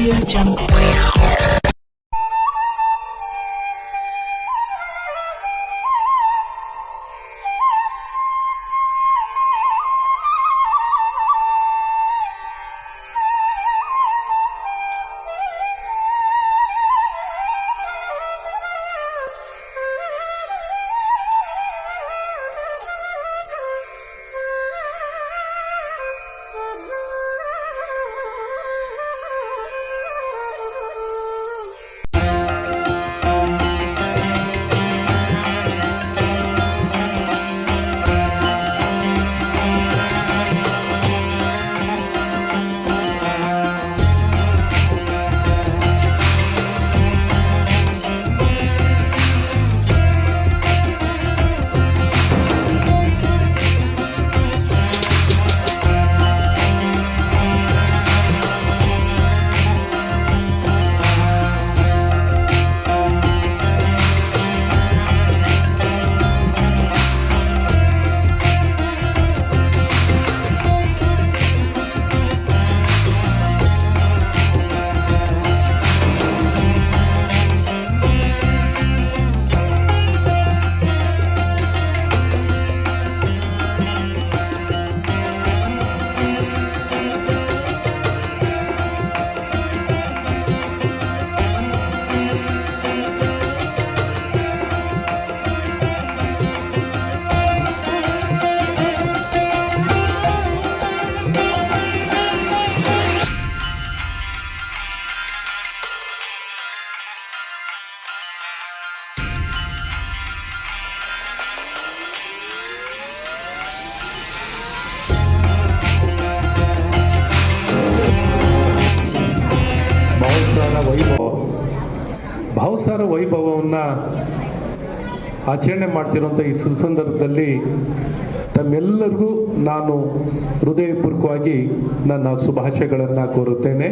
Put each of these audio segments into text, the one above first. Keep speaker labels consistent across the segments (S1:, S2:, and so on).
S1: Audio Jungle.
S2: ಭಾವಸಾರ ವೈಭವವನ್ನು ಆಚರಣೆ ಮಾಡ್ತಿರುವಂಥ ಈ ಸುಸಂದರ್ಭದಲ್ಲಿ ತಮ್ಮೆಲ್ಲರಿಗೂ ನಾನು ಹೃದಯಪೂರ್ವಕವಾಗಿ ನನ್ನ ಶುಭಾಶಯಗಳನ್ನು ಕೋರುತ್ತೇನೆ.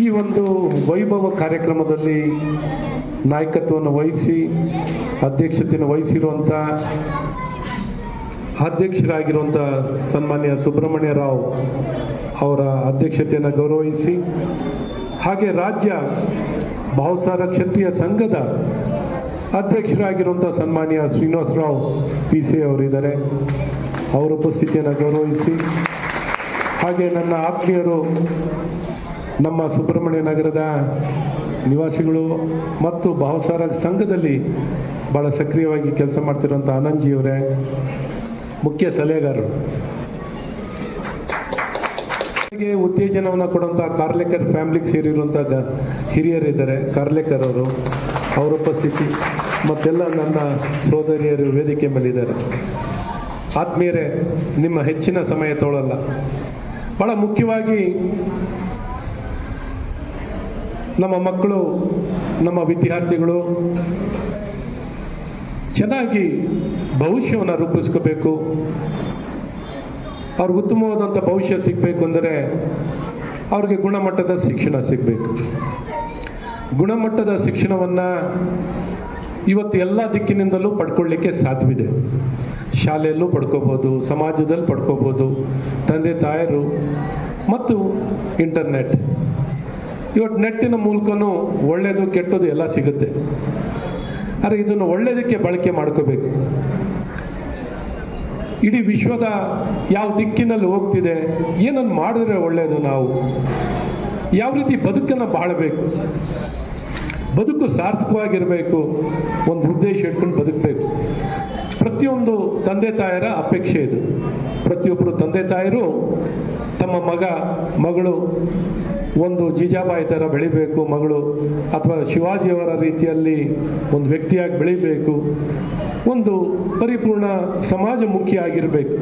S2: ಈ ಒಂದು ವೈಭವ ಕಾರ್ಯಕ್ರಮದಲ್ಲಿ ನಾಯಕತ್ವವನ್ನು ವಹಿಸಿ, ಅಧ್ಯಕ್ಷತೆಯನ್ನು ವಹಿಸಿರುವಂಥ ಅಧ್ಯಕ್ಷರಾಗಿರುವಂಥ ಸನ್ಮಾನ್ಯ ಸುಬ್ರಹ್ಮಣ್ಯ ರಾವ್ ಅವರ ಅಧ್ಯಕ್ಷತೆಯನ್ನು ಗೌರವಿಸಿ ಹಾಗೆ ರಾಜ್ಯ ಭಾವಸಾರ ಕ್ಷತ್ರಿಯ ಸಂಘದ ಅಧ್ಯಕ್ಷರಾಗಿರುವಂಥ ಸನ್ಮಾನ್ಯ ಶ್ರೀನಿವಾಸರಾವ್ ಪಿ ಸಿ ಅವರಿದ್ದಾರೆ. ಅವರ ಉಪಸ್ಥಿತಿಯನ್ನು ಗೌರವಿಸಿ, ಹಾಗೆ ನನ್ನ ಆತ್ಮೀಯರು, ನಮ್ಮ ಸುಬ್ರಹ್ಮಣ್ಯ ನಗರದ ನಿವಾಸಿಗಳು ಮತ್ತು ಭಾವಸಾರ ಸಂಘದಲ್ಲಿ ಭಾಳ ಸಕ್ರಿಯವಾಗಿ ಕೆಲಸ ಮಾಡ್ತಿರುವಂಥ ಆನಂದ್ಜಿಯವರೇ ಮುಖ್ಯ ಸಲಹೆಗಾರರು. ಉತ್ತೇಜನವನ್ನು ಕೊಡುವಂಥ ಕಾರ್ಲೇಕರ್ ಫ್ಯಾಮಿಲಿಗೆ ಸೇರಿರುವಂಥ ಹಿರಿಯರಿದ್ದಾರೆ. ಕಾರ್ಲೇಕರ್ ಅವರು, ಅವರ ಉಪಸ್ಥಿತಿ ಮತ್ತೆಲ್ಲ ನನ್ನ ಸೋದರಿಯರು ವೇದಿಕೆ ಮೇಲಿದ್ದಾರೆ. ಆತ್ಮೀಯರೇ, ನಿಮ್ಮ ಹೆಚ್ಚಿನ ಸಮಯ ತೋಳಲ್ಲ. ಬಹಳ ಮುಖ್ಯವಾಗಿ ನಮ್ಮ ಮಕ್ಕಳು, ನಮ್ಮ ವಿದ್ಯಾರ್ಥಿಗಳು ಚೆನ್ನಾಗಿ ಭವಿಷ್ಯವನ್ನು ರೂಪಿಸ್ಕೋಬೇಕು. ಅವ್ರಿಗೆ ಉತ್ತಮವಾದಂಥ ಭವಿಷ್ಯ ಸಿಗಬೇಕು ಅಂದರೆ ಅವ್ರಿಗೆ ಗುಣಮಟ್ಟದ ಶಿಕ್ಷಣ ಸಿಗಬೇಕು. ಗುಣಮಟ್ಟದ ಶಿಕ್ಷಣವನ್ನು ಇವತ್ತು ಎಲ್ಲ ದಿಕ್ಕಿನಿಂದಲೂ ಪಡ್ಕೊಳ್ಳಿಕ್ಕೆ ಸಾಧ್ಯವಿದೆ. ಶಾಲೆಯಲ್ಲೂ ಪಡ್ಕೋಬೋದು ಸಮಾಜದಲ್ಲಿ ಪಡ್ಕೋಬೋದು ತಂದೆ, ತಾಯರು ಮತ್ತು ಇಂಟರ್ನೆಟ್. ಇವತ್ತು ನೆಟ್ಟಿನ ಮೂಲಕನೂ ಒಳ್ಳೆಯದು ಕೆಟ್ಟದ್ದು ಎಲ್ಲ ಸಿಗುತ್ತೆ. ಆದರೆ ಇದನ್ನು ಒಳ್ಳೆಯದಕ್ಕೆ ಬಳಕೆ ಮಾಡ್ಕೋಬೇಕು. ಇಡೀ ವಿಶ್ವದ ಯಾವ ದಿಕ್ಕಿನಲ್ಲಿ ಹೋಗ್ತಿದೆ ಏನನ್ನು ಮಾಡಿದ್ರೆ ಒಳ್ಳೆಯದು ನಾವು? ಯಾವ ರೀತಿ ಬದುಕನ್ನು ಬಾಳಬೇಕು? ಬದುಕು ಸಾರ್ಥಕವಾಗಿರಬೇಕು, ಒಂದು ಉದ್ದೇಶ ಇಟ್ಕೊಂಡು ಬದುಕಬೇಕು. ಪ್ರತಿಯೊಂದು ತಂದೆ ತಾಯರ ಅಪೇಕ್ಷೆ ಇದು. ಪ್ರತಿಯೊಬ್ಬರು ತಂದೆ ತಾಯರು ತಮ್ಮ ಮಗ, ಮಗಳು ಒಂದು ಜೀಜಾಬಾಯಿ ಥರ ಬೆಳಿಬೇಕು, ಮಗಳು ಅಥವಾ ಶಿವಾಜಿಯವರ ರೀತಿಯಲ್ಲಿ ಒಂದು ವ್ಯಕ್ತಿಯಾಗಿ ಬೆಳಿಬೇಕು, ಒಂದು ಪರಿಪೂರ್ಣ ಸಮಾಜಮುಖಿ ಆಗಿರಬೇಕು.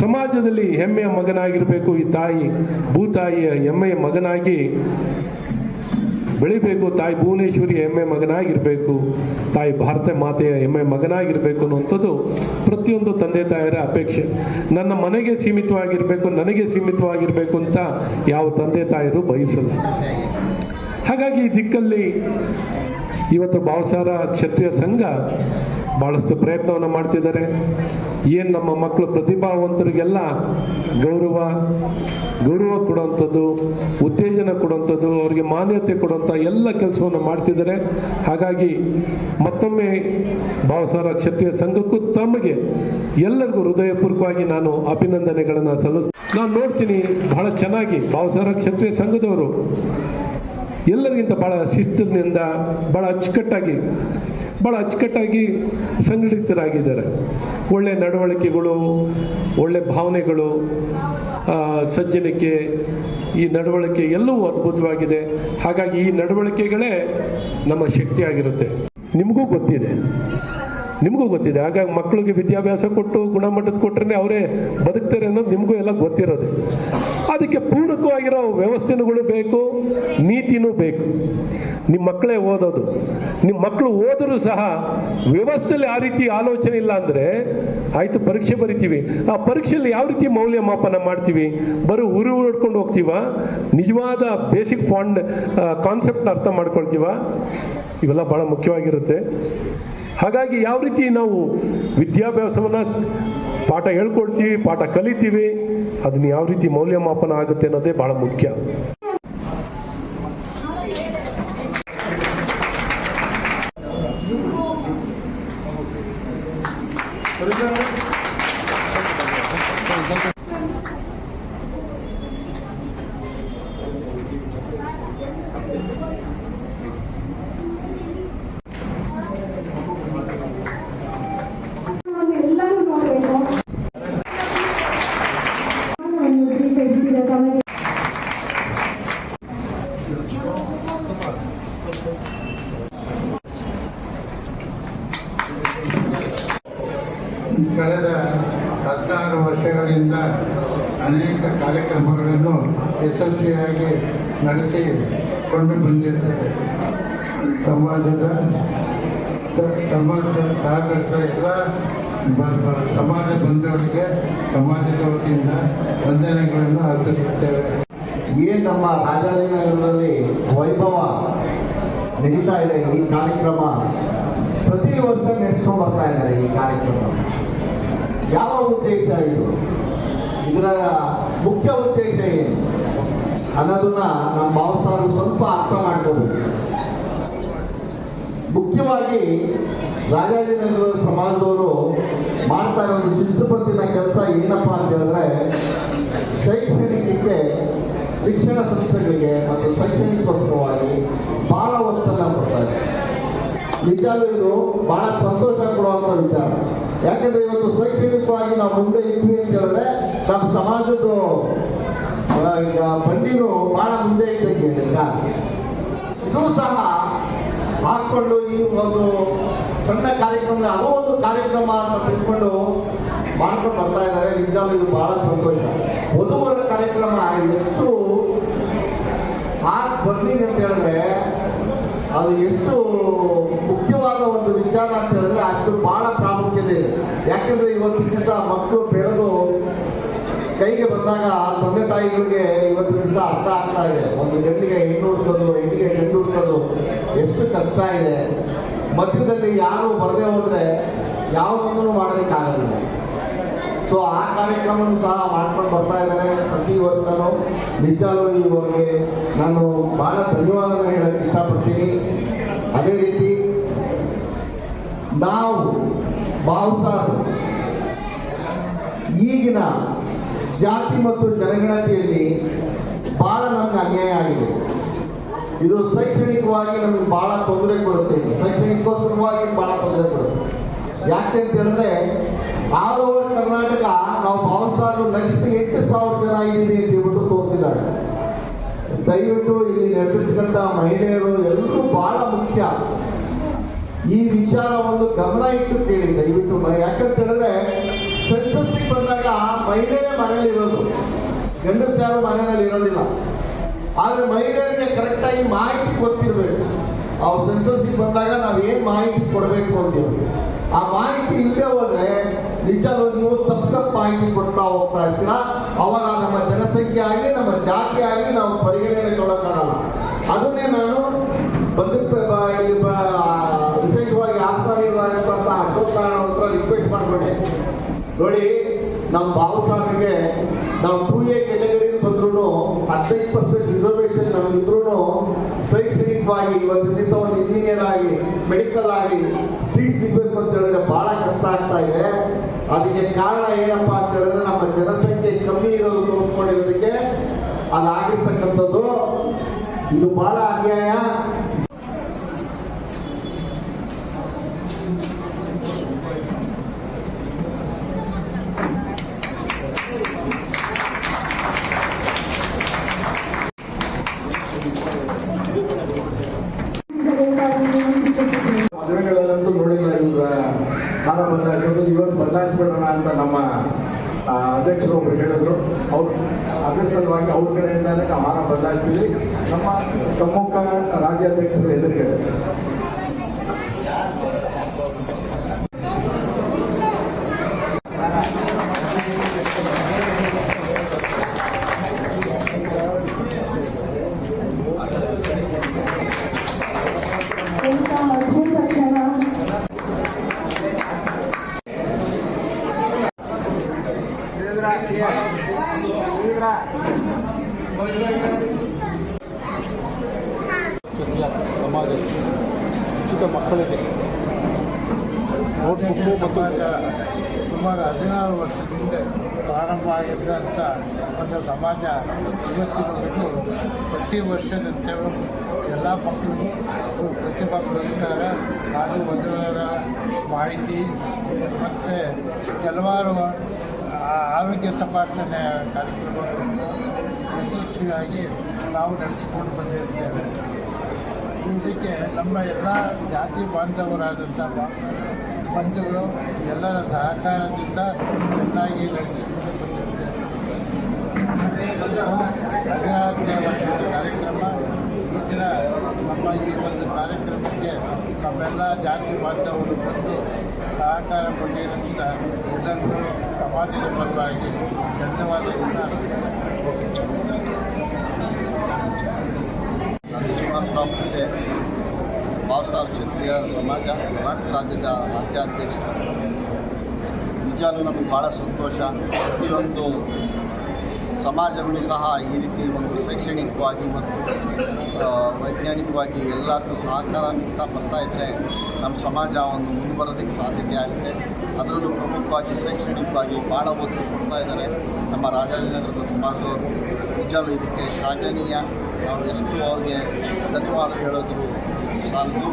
S2: ಸಮಾಜದಲ್ಲಿ ಹೆಮ್ಮೆಯ ಮಗನಾಗಿರಬೇಕು ಈ ತಾಯಿ, ಭೂತಾಯಿಯ ಹೆಮ್ಮೆಯ ಮಗನಾಗಿ ಬೆಳಿಬೇಕು, ತಾಯಿ ಭುವನೇಶ್ವರಿ ಹೆಮ್ಮೆ ಮಗನಾಗಿರಬೇಕು, ತಾಯಿ ಭಾರತ ಮಾತೆಯ ಹೆಮ್ಮೆ ಮಗನಾಗಿರಬೇಕು ಅನ್ನುವಂಥದ್ದು ಪ್ರತಿಯೊಂದು ತಂದೆ ತಾಯಿಯರ ಅಪೇಕ್ಷೆ. ನನ್ನ ಮನೆಗೆ ಸೀಮಿತವಾಗಿರಬೇಕು, ನನಗೆ ಸೀಮಿತವಾಗಿರಬೇಕು ಅಂತ ಯಾವ ತಂದೆ ತಾಯಿಯರು ಬಯಸಲ್ಲ. ಹಾಗಾಗಿ ಈ ದಿಕ್ಕಲ್ಲಿ ಇವತ್ತು ಭಾವಸಾರ ಕ್ಷತ್ರಿಯ ಸಂಘ ಬಹಳಷ್ಟು ಪ್ರಯತ್ನವನ್ನು ಮಾಡ್ತಿದ್ದಾರೆ. ಏನು ನಮ್ಮ ಮಕ್ಕಳು ಪ್ರತಿಭಾವಂತರಿಗೆಲ್ಲ ಗೌರವ ಗೌರವ ಕೊಡುವಂಥದ್ದು, ಉತ್ತೇಜನ ಕೊಡುವಂಥದ್ದು, ಅವರಿಗೆ ಮಾನ್ಯತೆ ಕೊಡುವಂಥ ಎಲ್ಲ ಕೆಲಸವನ್ನು ಮಾಡ್ತಿದ್ದಾರೆ. ಹಾಗಾಗಿ ಮತ್ತೊಮ್ಮೆ ಭಾವಸಾರ ಕ್ಷತ್ರಿಯ ಸಂಘಕ್ಕೂ ತಮಗೆ ಎಲ್ಲರಿಗೂ ಹೃದಯಪೂರ್ವಕವಾಗಿ ನಾನು ಅಭಿನಂದನೆಗಳನ್ನು ಸಲ್ಲಿಸ್ ನಾನು ನೋಡ್ತೀನಿ ಬಹಳ ಚೆನ್ನಾಗಿ ಭಾವಸಾರ ಕ್ಷತ್ರಿಯ ಸಂಘದವರು ಎಲ್ಲರಿಗಿಂತ ಭಾಳ ಶಿಸ್ತಿನಿಂದ ಭಾಳ ಅಚ್ಚುಕಟ್ಟಾಗಿ ಭಾಳ ಅಚ್ಚುಕಟ್ಟಾಗಿ ಸಂಘಟಿತರಾಗಿದ್ದಾರೆ. ಒಳ್ಳೆ ನಡವಳಿಕೆಗಳು, ಒಳ್ಳೆ ಭಾವನೆಗಳು ಸಜ್ಜನಿಕೆ ಈ ನಡವಳಿಕೆ ಎಲ್ಲವೂ ಅದ್ಭುತವಾಗಿದೆ. ಹಾಗಾಗಿ ಈ ನಡವಳಿಕೆಗಳೇ ನಮ್ಮ ಶಕ್ತಿಯಾಗಿರುತ್ತೆ. ನಿಮಗೂ ಗೊತ್ತಿದೆ. ನಿಮಗೂ ಗೊತ್ತಿದೆ. ಹಾಗಾಗಿ ಮಕ್ಕಳಿಗೆ ವಿದ್ಯಾಭ್ಯಾಸ ಕೊಟ್ಟು ಗುಣಮಟ್ಟದ ಕೊಟ್ಟರೆ ಅವರೇ ಬದುಕ್ತಾರೆ ಅನ್ನೋದು ನಿಮಗೂ ಎಲ್ಲ ಗೊತ್ತಿರೋದು. ಅದಕ್ಕೆ ಪೂರಕವಾಗಿರೋ ವ್ಯವಸ್ಥೆಗಳು ಬೇಕು, ನೀತಿನೂ ಬೇಕು. ನಿಮ್ಮ ಮಕ್ಕಳೇ ಓದೋದು. ನಿಮ್ಮ ಮಕ್ಕಳು ಓದರೂ ಸಹ ವ್ಯವಸ್ಥೆಯಲ್ಲಿ ಆ ರೀತಿ ಆಲೋಚನೆ ಇಲ್ಲ ಅಂದರೆ ಆಯಿತು, ಪರೀಕ್ಷೆ ಬರಿತೀವಿ. ಆ ಪರೀಕ್ಷೆಯಲ್ಲಿ ಯಾವ ರೀತಿ ಮೌಲ್ಯಮಾಪನ ಮಾಡ್ತೀವಿ? ಬರೀ ಉರಿ ಹೊಡ್ಕೊಂಡು ಹೋಗ್ತೀವ? ನಿಜವಾದ ಬೇಸಿಕ್ ಫಾಂಡ್ ಕಾನ್ಸೆಪ್ಟ್ ಅರ್ಥ ಮಾಡ್ಕೊಳ್ತೀವ? ಇವೆಲ್ಲ ಭಾಳ ಮುಖ್ಯವಾಗಿರುತ್ತೆ. ಹಾಗಾಗಿ ಯಾವ ರೀತಿ ನಾವು ವಿದ್ಯಾಭ್ಯಾಸವನ್ನು ಪಾಠ ಹೇಳ್ಕೊಡ್ತೀವಿ ಪಾಠ ಕಲಿತೀವಿ, ಅದನ್ನ ಯಾವ ರೀತಿ ಮೌಲ್ಯಮಾಪನ ಆಗುತ್ತೆ ಅನ್ನೋದೇ ಬಹಳ ಮುಖ್ಯ.
S3: ಎಲ್ಲರೂ
S4: ಕಳೆದ ಹತ್ತಾರು ವರ್ಷಗಳಿಂದ ಅನೇಕ ಕಾರ್ಯಕ್ರಮಗಳನ್ನು ಯಶಸ್ವಿಯಾಗಿ ನಡೆಸಿಕೊಂಡು ಬಂದಿರ್ತದೆ. ಸಮಾಜದ ಸಮಾಜ ಸಹಕರಿಸ ಎಲ್ಲ ಸಮಾಜ ಬಂಧುಗಳಿಗೆ ಸಮಾಜದ ವತಿಯಿಂದ ವಂದನೆಗಳನ್ನು ಅರ್ಪಿಸುತ್ತೇವೆ.
S5: ಈ ನಮ್ಮ ರಾಜಾಜಿನಗರದಲ್ಲಿ ವೈಭವ ನಡೀತಾ ಇದೆ ಈ ಕಾರ್ಯಕ್ರಮ. ಪ್ರತಿ ವರ್ಷ ನಡೆಸ್ಕೊಂಡು ಬರ್ತಾ ಇದ್ದಾರೆ ಈ ಕಾರ್ಯಕ್ರಮ. ಉದ್ದೇಶ ಇದು ಇದರ ಮುಖ್ಯ ಉದ್ದೇಶ ಏನು? ಅನ್ನೋದನ್ನ ನಮ್ಮ ಮಾವಸಾರು ಸ್ವಲ್ಪ ಅರ್ಥ ಮಾಡ್ಕೋಬೇಕು. ಮುಖ್ಯವಾಗಿ ರಾಜಾಜನಗರ ಸಮಾಜದವರು ಮಾಡ್ತಾ ಇರೋ ಶಿಸ್ತುಪತ್ತಿನ ಕೆಲಸ ಏನಪ್ಪಾ ಅಂತ ಹೇಳಿದ್ರೆ, ಶೈಕ್ಷಣಿಕಕ್ಕೆ ಶಿಕ್ಷಣ ಸಂಸ್ಥೆಗಳಿಗೆ ಮತ್ತು ಶೈಕ್ಷಣಿಕೋಸ್ಕರವಾಗಿ ಬಹಳ ಒತ್ತನ್ನು ಕೊಡ್ತಾರೆ. ನಿಜವಾಗ್ಲೂ ಇದು ಬಹಳ ಸಂತೋಷ ಕೊಡುವಂತ ವಿಚಾರ. ಯಾಕಂದ್ರೆ ಇವತ್ತು ಶೈಕ್ಷಣಿಕವಾಗಿ ನಾವು ಮುಂದೆ ಇದ್ವಿ ಅಂತ ಹೇಳಿದ್ರೆ ನಮ್ಮ ಸಮಾಜದ ಬಂಡಿರು ಬಹಳ ಮುಂದೆ ಇದ್ದಂಗೆ ಇದು ಸಹ ಹಾಕೊಂಡು ಈ ಒಂದು ಸಣ್ಣ ಕಾರ್ಯಕ್ರಮ, ಅದೋ ಒಂದು ಕಾರ್ಯಕ್ರಮ ಅಂತ ತಿಳ್ಕೊಂಡು ಮಾಡ್ಕೊಂಡು ಬರ್ತಾ ಇದ್ದಾರೆ. ನಿಜವಾಗ್ಲೂ ಇದು ಬಹಳ ಸಂತೋಷ. ವಧುವರ ಕಾರ್ಯಕ್ರಮ ಎಷ್ಟು ಹಾರ್ಟ್ ಬರ್ನಿಂಗ್ ಅಂತ ಹೇಳಿದ್ರೆ ಅದು ಎಷ್ಟು ಮುಖ್ಯವಾದ ಒಂದು ವಿಚಾರ ಅಂತ ಹೇಳಿದ್ರೆ ಅಷ್ಟು ಬಹಳ ಪ್ರಾಮುಖ್ಯತೆ ಇದೆ. ಯಾಕಂದ್ರೆ ಇವತ್ತು ದಿವಸ ಮಕ್ಕಳು ಬೆಳೆದು ಕೈಗೆ ಬಂದಾಗ ತಂದೆ ತಾಯಿಗಳಿಗೆ ಇವತ್ತು ದಿವಸ ಅರ್ಥ ಆಗ್ತಾ ಇದೆ. ಒಂದು ಗಂಡಿಗೆ ಹೆಣ್ಣು ಹುಡ್ಕೋದು ಹೆಣ್ಣಿಗೆ ಗಂಡು ಹುಡ್ಕೋದು ಎಷ್ಟು ಕಷ್ಟ ಇದೆ. ಮಧ್ಯದಲ್ಲಿ ಯಾರು ಬರದೇ ಹೋದ್ರೆ ಯಾವುದನ್ನು ಮಾಡೋದಕ್ಕಾಗಲ್ಲ ಸೊ ಆ ಕಾರ್ಯಕ್ರಮನು ಸಹ ಮಾಡ್ಕೊಂಡು ಬರ್ತಾ ಇದ್ದಾರೆ. ಪ್ರತಿ ವರ್ಷನೂ ನಿಜಾಲು ಇವರಿಗೆ ನಾನು ಬಹಳ ಧನ್ಯವಾದ ಹೇಳಕ್ಕೆ ಇಷ್ಟಪಡ್ತೀನಿ. ಅದೇ ರೀತಿ ನಾವು ಭಾವಸಾರು ಈಗಿನ ಜಾತಿ ಮತ್ತು ಜನಗಣತಿಯಲ್ಲಿ ಬಹಳ ನಮ್ಗೆ ಅನ್ಯಾಯ ಆಗಿದೆ. ಇದು ಶೈಕ್ಷಣಿಕವಾಗಿ ನಮಗೆ ಬಹಳ ತೊಂದರೆ ಕೊಡುತ್ತೆ. ಶೈಕ್ಷಣಿಕೋಸ್ಕರವಾಗಿ ಬಹಳ ತೊಂದರೆ ಕೊಡುತ್ತೆ. ಯಾಕೆ ಅಂತ ಹೇಳಿದ್ರೆ ಆಲ್ ಕರ್ನಾಟಕ ನಾವು ಭಾವಸಾರು ನೆಕ್ಸ್ಟ್ ಎಂಟು ಸಾವಿರ ಜನ ಇದ್ದೀವಿ ಅಂತ ಹೇಳ್ಬಿಟ್ಟು ತೋರಿಸಿದ್ದಾರೆ. ದಯವಿಟ್ಟು ಇಲ್ಲಿ ನೆರೆದಿರ್ತಕ್ಕಂಥ ಮಹಿಳೆಯರು ಎಲ್ಲರೂ ಬಹಳ ಮುಖ್ಯ. ಈ ವಿಚಾರವನ್ನು ಗಮನ ಇಟ್ಟು ಕೇಳಿ, ದಯವಿಟ್ಟು ಯಾಕಂತ ಹೇಳಿದ್ರೆ ಸೆನ್ಸಸ್ ಬಂದಾಗ ಮಹಿಳೆಯ ಮನೆಯಲ್ಲಿ ಇರೋದು. ಗಂಡಸ ಯಾರು ಮನೆಯಲ್ಲಿ ಇರೋದಿಲ್ಲ. ಆದ್ರೆ ಮಹಿಳೆಯರಿಗೆ ಕರೆಕ್ಟಾಗಿ ಮಾಹಿತಿ ಗೊತ್ತಿರಬೇಕು. ಅವ್ರು ಸೆನ್ಸಸ್ ಬಂದಾಗ ನಾವು ಏನ್ ಮಾಹಿತಿ ಕೊಡಬೇಕು ಅಂತೀವಿ? ಆ ಮಾಹಿತಿ ಇಲ್ಲದೆ ಹೋದ್ರೆ ನಿಜವೂ ನೀವು ತಪ್ಪು ತಪ್ಪು ಮಾಹಿತಿ ಕೊಡ್ತಾ ಹೋಗ್ತಾ ಇರ್ತೀರಾ? ಅವಾಗ ನಮ್ಮ ಜನಸಂಖ್ಯೆ ಆಗಿ ನಮ್ಮ ಜಾತಿ ಆಗಿ ನಾವು ಪರಿಗಣನೆ ಕೊಡೋಕ್ಕಾಗಲ್ಲ ಅದನ್ನೇ ನಾನು
S3: ಬಂದಿರ್ತ ರಿಕ್ವೆಸ್ಟ್ ಮಾಡ್ಕೊಳ್ಳಿ. ನೋಡಿ ನಮ್ಮ ಬಾಬು ಸಾಹೇಬ್ಗೆ ನಾವು ಟೂ ಎ ಕೆಟಗರಿ ಬಂದ್ರು ಹದಿನೈದು ಪರ್ಸೆಂಟ್ ರಿಸರ್ವೇಶನ್ ನಮಗಿದ್ರು ಶೈಕ್ಷಣಿಕವಾಗಿ ಇವತ್ತು ದಿವಸ ಒಂದು ಇಂಜಿನಿಯರ್ ಆಗಿ ಮೆಡಿಕಲ್ ಆಗಿ ಸೀಟ್ ಸಿಗ್ಬೇಕು ಅಂತ ಹೇಳಿದ್ರೆ ಬಹಳ ಕಷ್ಟ ಆಗ್ತಾ ಇದೆ. ಅದಕ್ಕೆ ಕಾರಣ ಏನಪ್ಪಾ ಅಂತ ಹೇಳಿದ್ರೆ ನಮ್ಮ ಜನಸಂಖ್ಯೆ ಕಮ್ಮಿ ಇರೋದು ತೋರಿಸ್ಕೊಂಡಿರೋದಕ್ಕೆ ಅದಾಗಿರ್ತಕ್ಕಂಥದ್ದು. ಇದು ಬಹಳ ಅನ್ಯಾಯ. ಅಧ್ಯಕ್ಷರು ಒಬ್ರು ಹೇಳಿದ್ರು. ಅವ್ರ ಅದ್ರ ಸಲುವಾಗಿ ಅವ್ರ ಕಡೆಯಿಂದಾನೇ ಆಹಾರ ಹಾರ ಬದಲಾಯಿಸ್ತೀವಿ. ನಮ್ಮ ಸಮ್ಮುಖ ರಾಜ್ಯಾಧ್ಯಕ್ಷರ ಎದುರುಗಡೆ
S4: ಸುಮಾರು ಹದಿನಾರು ವರ್ಷದಿಂದ ಪ್ರಾರಂಭ ಆಗಿದ್ದಂಥ ಒಂದು ಸಮಾಜ ಇವತ್ತಿನವರೆಗೂ ಪ್ರತಿ ವರ್ಷದಂತೆ ಎಲ್ಲ ಮಕ್ಕಳಿಗೂ ಪ್ರತಿಭಾ ಪುರಸ್ಕಾರ ಹಾಗೂ ಮದುವೆಯ ಮಾಹಿತಿ ಮತ್ತು ಕೆಲವಾರು ಆರೋಗ್ಯ ತಪಾಸಣೆ ಕಾರ್ಯಕ್ರಮಗಳನ್ನು ಯಶಸ್ವಿಯಾಗಿ ನಾವು ನಡೆಸಿಕೊಂಡು ಬಂದಿರ್ತೇವೆ ಇದಕ್ಕೆ ನಮ್ಮ ಎಲ್ಲ ಜಾತಿ ಬಾಂಧವರಾದಂಥ ಬಂಧುಗಳು ಎಲ್ಲರ ಸಹಕಾರದಿಂದ ಚೆನ್ನಾಗಿ ನಡೆಸಿಕೊಂಡು ಬಂದಿದ್ದೇವೆ ಹದಿನಾರನೇ ವರ್ಷದ ಕಾರ್ಯಕ್ರಮ, ಈ ದಿನ ನಮ್ಮ ಈ ಒಂದು ಕಾರ್ಯಕ್ರಮಕ್ಕೆ ನಮ್ಮೆಲ್ಲ ಜಾತಿ ಬಾಂಧವರು ಬಂದು ಸಹಕಾರ ಕೊಟ್ಟಿರೋದ್ರಿಂದ ಎಲ್ಲರಿಗೂ ಸಮಾಜದ ಪರವಾಗಿ ಧನ್ಯವಾದಗಳನ್ನು
S5: ನಾನು ಶ್ರೀನಿವಾಸರಾವ್ ಭಾವಸಾರ್ ಕ್ಷತ್ರಿಯ ಸಮಾಜ ಕರ್ನಾಟಕ ರಾಜ್ಯದ ರಾಜ್ಯಾಧ್ಯಕ್ಷ. ನಿಜಾನು ನಮಗೆ ಭಾಳ ಸಂತೋಷ. ಪ್ರತಿಯೊಂದು ಸಮಾಜಗಳು ಸಹ ಈ ರೀತಿ ಒಂದು ಶೈಕ್ಷಣಿಕವಾಗಿ ಮತ್ತು ವೈಜ್ಞಾನಿಕವಾಗಿ ಎಲ್ಲರಿಗೂ ಸಹಕಾರ ನೀಡ್ತಾ ಬರ್ತಾ ಇದ್ದರೆ ನಮ್ಮ ಸಮಾಜ ಒಂದು ಮುಂದುವರೋದಕ್ಕೆ ಸಾಧ್ಯತೆ ಆಗುತ್ತೆ. ಅದರಲ್ಲೂ ಪ್ರಮುಖವಾಗಿ ಶೈಕ್ಷಣಿಕವಾಗಿ ಭಾಳ ಒತ್ತು ಕೊಡ್ತಾ ಇದ್ದಾರೆ ನಮ್ಮ ರಾಜಾಜಿನಗರದ ಸಮಾಜದವರು. ನಿಜಾಲು ಇದಕ್ಕೆ ಶ್ಲಾಘನೀಯ. ನಾವು ಎಷ್ಟು ಅವ್ರಿಗೆ ಧನ್ಯವಾದ ಹೇಳೋದ್ರು ಸಾಲದು.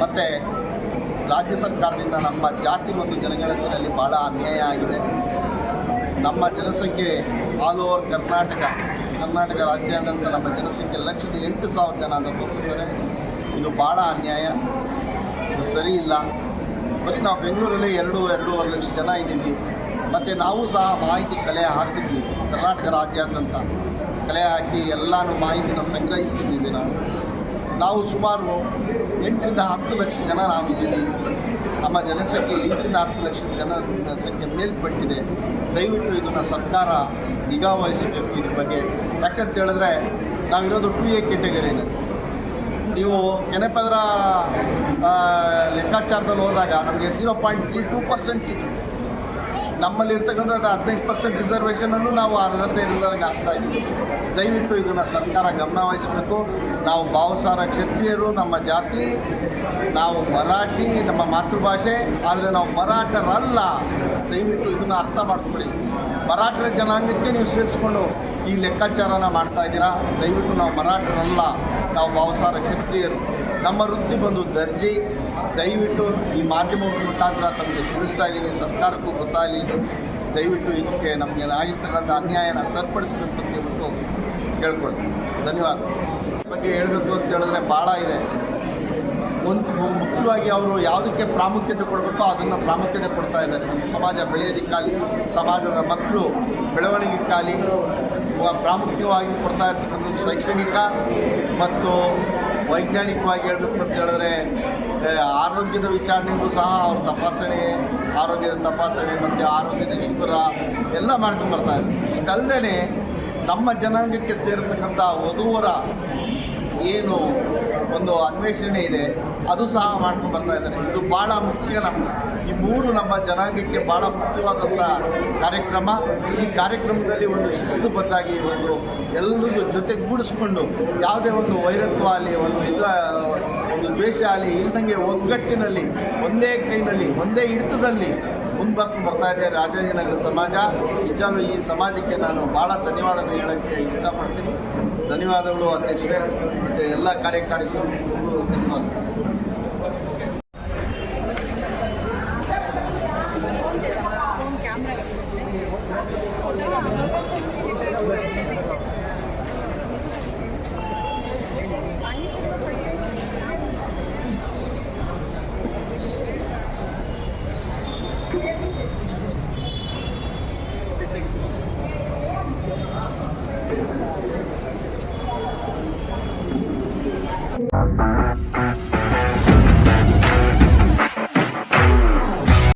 S5: ಮತ್ತು ರಾಜ್ಯ ಸರ್ಕಾರದಿಂದ ನಮ್ಮ ಜಾತಿ ಮತ್ತು ಜನಗಣತಿಯಲ್ಲಿ ಭಾಳ ಅನ್ಯಾಯ ಆಗಿದೆ. ನಮ್ಮ ಜನಸಂಖ್ಯೆ ಆಲ್ ಓವರ್ ಕರ್ನಾಟಕ ಕರ್ನಾಟಕ ರಾಜ್ಯಾದ್ಯಂತ ನಮ್ಮ ಜನಸಂಖ್ಯೆ ಲಕ್ಷದ ಎಂಟು ಸಾವಿರ ಜನ ಅಂತ ತೋರಿಸ್ತಾರೆ. ಇದು ಭಾಳ ಅನ್ಯಾಯ. ಇದು ಸರಿ ಇಲ್ಲ. ಬರೀ ನಾವು ಬೆಂಗಳೂರಲ್ಲಿ ಎರಡು, ಎರಡೂವರೆ ಲಕ್ಷ ಜನ ಇದ್ದೀವಿ. ಮತ್ತು ನಾವು ಸಹ ಮಾಹಿತಿ ಕಲೆ ಹಾಕಿದ್ವಿ ಕರ್ನಾಟಕ ರಾಜ್ಯಾದ್ಯಂತ. ಕಲೆ ಹಾಕಿ ಎಲ್ಲನೂ ಮಾಹಿತಿನ ಸಂಗ್ರಹಿಸಿದ್ದೀವಿ ನಾವು. ನಾವು ಸುಮಾರು ಎಂಟರಿಂದ ಹತ್ತು ಲಕ್ಷ ಜನ ನಾವಿದ್ದೀವಿ. ನಮ್ಮ ಜನಸಂಖ್ಯೆ ಎಂಟರಿಂದ ಹತ್ತು ಲಕ್ಷ ಜನ ಜನಸಂಖ್ಯೆ ಮೇಲ್ಪಟ್ಟಿದೆ. ದಯವಿಟ್ಟು ಇದನ್ನು ಸರ್ಕಾರ ನಿಗಾ ವಹಿಸಬೇಕು ಇದ್ರ ಬಗ್ಗೆ. ಯಾಕಂತ ಹೇಳಿದ್ರೆ ನಾವಿರೋದು ಟು ಎ ಕೆಟಗರಿನ ನೀವು ಕೆನೆಪದರ ಲೆಕ್ಕಾಚಾರದಲ್ಲಿ ಹೋದಾಗ ನಮಗೆ zero point three two percent ಸಿಗುತ್ತೆ. ನಮ್ಮಲ್ಲಿ ಇರ್ತಕ್ಕಂಥ ಹದಿನೈದು ಪರ್ಸೆಂಟ್ ರಿಸರ್ವೇಷನನ್ನು ನಾವು ಅರ್ಹತೆ ಇಲ್ಲದಾಗ ಆಗ್ತಾ ಇದ್ದೀವಿ. ದಯವಿಟ್ಟು ಇದನ್ನು ಸರ್ಕಾರ ಗಮನ ವಹಿಸಬೇಕು. ನಾವು ಭಾವಸಾರ ಕ್ಷತ್ರಿಯರು, ನಮ್ಮ ಜಾತಿ, ನಾವು ಮರಾಠಿ, ನಮ್ಮ ಮಾತೃಭಾಷೆ, ಆದರೆ ನಾವು ಮರಾಠರಲ್ಲ. ದಯವಿಟ್ಟು ಇದನ್ನು ಅರ್ಥ ಮಾಡ್ಕೊಳ್ಳಿ. ಮರಾಠರ ಜನಾಂಗಕ್ಕೆ ನೀವು ಸೇರಿಸ್ಕೊಂಡು ಈ ಲೆಕ್ಕಾಚಾರನ ಮಾಡ್ತಾ ಇದ್ದೀರಾ? ದಯವಿಟ್ಟು ನಾವು ಮರಾಠರಲ್ಲ. ನಾವು ಭಾವಸಾರ ಕ್ಷತ್ರಿಯರು. ನಮ್ಮ ವೃತ್ತಿ ಬಂದು ದರ್ಜೆ, ದಯವಿಟ್ಟು ಈ ಮಾಧ್ಯಮಗಳ ಮುಖಾಂತರ ತಮಗೆ ತಿಳಿಸ್ತಾ ಇದ್ದೀನಿ. ಸರ್ಕಾರಕ್ಕೂ ಗೊತ್ತಾಗಲಿ. ದಯವಿಟ್ಟು ಇದಕ್ಕೆ ನಮಗೆ ಆಗಿರ್ತಕ್ಕಂಥ ಅನ್ಯಾಯನ ಸರಿಪಡಿಸಬೇಕು ಅಂತ ಹೇಳ್ಬಿಟ್ಟು ಕೇಳ್ಕೊಳ್ತೀನಿ. ಧನ್ಯವಾದ. ಬಗ್ಗೆ ಹೇಳಬೇಕು ಅಂತ ಹೇಳಿದ್ರೆ ಭಾಳ ಇದೆ. ಒಂದು ಮುಖ್ಯವಾಗಿ ಅವರು ಯಾವುದಕ್ಕೆ ಪ್ರಾಮುಖ್ಯತೆ ಕೊಡಬೇಕೋ ಅದನ್ನು ಪ್ರಾಮುಖ್ಯತೆ ಕೊಡ್ತಾ ಇದ್ದಾರೆ. ಒಂದು ಸಮಾಜ ಬೆಳೆಯೋದಕ್ಕಾಗಲಿ, ಸಮಾಜದ ಮಕ್ಕಳು ಬೆಳವಣಿಗೆಕ್ಕಾಗಲಿ, ಇವಾಗ ಪ್ರಾಮುಖ್ಯವಾಗಿ ಕೊಡ್ತಾ ಇರ್ತಕ್ಕಂಥದ್ದು ಶೈಕ್ಷಣಿಕ ಮತ್ತು ವೈಜ್ಞಾನಿಕವಾಗಿ ಹೇಳಬೇಕು ಅಂತ ಹೇಳಿದ್ರೆ ಆರೋಗ್ಯದ ವಿಚಾರಣೆಗೂ ಸಹ ಅವ್ರ ತಪಾಸಣೆ, ಆರೋಗ್ಯದ ತಪಾಸಣೆ ಮತ್ತು ಆರೋಗ್ಯದ ಶಿಬಿರ ಎಲ್ಲ ಮಾಡ್ಕೊಂಡು ಬರ್ತಾ ಇದ್ದಾರೆ. ಇಷ್ಟಲ್ಲದೆ ನಮ್ಮ ಜನಾಂಗಕ್ಕೆ ಸೇರತಕ್ಕಂಥ ವಧುವರ ಏನು ಒಂದು ಅನ್ವೇಷಣೆ ಇದೆ, ಅದು ಸಹ ಮಾಡ್ಕೊಂಡು ಬರ್ತಾ ಇದ್ದಾರೆ. ಇದು ಭಾಳ ಮುಖ್ಯ ನಮ್ಮ ಈ ಮೂರು ನಮ್ಮ ಜನಾಂಗಕ್ಕೆ ಭಾಳ ಮುಖ್ಯವಾದಂಥ ಕಾರ್ಯಕ್ರಮ. ಈ ಕಾರ್ಯಕ್ರಮದಲ್ಲಿ ಒಂದು ಶಿಸ್ತುಬದ್ಧಾಗಿ ಒಂದು ಎಲ್ಲರಿಗೂ ಜೊತೆಗೂಡಿಸ್ಕೊಂಡು ಯಾವುದೇ ಒಂದು ವೈರತ್ವ ಆಗಲಿ ಒಂದು ಇದರ ಒಂದು ದ್ವೇಷ ಆಗಲಿ ಇಲ್ಲದಂಗೆ ಒಗ್ಗಟ್ಟಿನಲ್ಲಿ, ಒಂದೇ ಕೈನಲ್ಲಿ, ಒಂದೇ ಹಿಡಿತದಲ್ಲಿ ಮುಂದ್ಬರ್ಕೊಂಡು ಬರ್ತಾ ಇದೆ ರಾಜಾಜಿನಗರ ಸಮಾಜ. ನಿಜಾಲು ಈ ಸಮಾಜಕ್ಕೆ ನಾನು ಭಾಳ ಧನ್ಯವಾದಗಳು ಹೇಳೋಕ್ಕೆ ಇಷ್ಟಪಡ್ತೀನಿ. ಧನ್ಯವಾದಗಳು ಅಧ್ಯಕ್ಷರೇ. ಮತ್ತು ಎಲ್ಲ ಕಾರ್ಯಕಾರಿ ಸಮಿತಿಗಳು ಧನ್ಯವಾದಗಳು.